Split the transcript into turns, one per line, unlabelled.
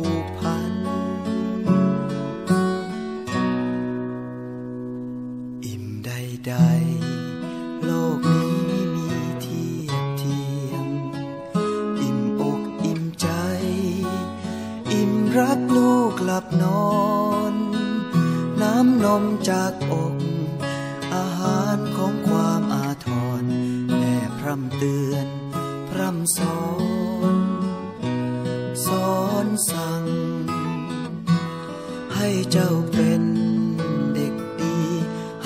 ก โลกนี้ไม่มีเทียบเทียม อิ่มอกอิ่มใจ อิ่มรักลูกหลับนอน น้ำนมจากอกอาหารของความอาทรแม่พร่ำเตือน พร่ำสอน สอนสั่ง ให้เจ้าเป็น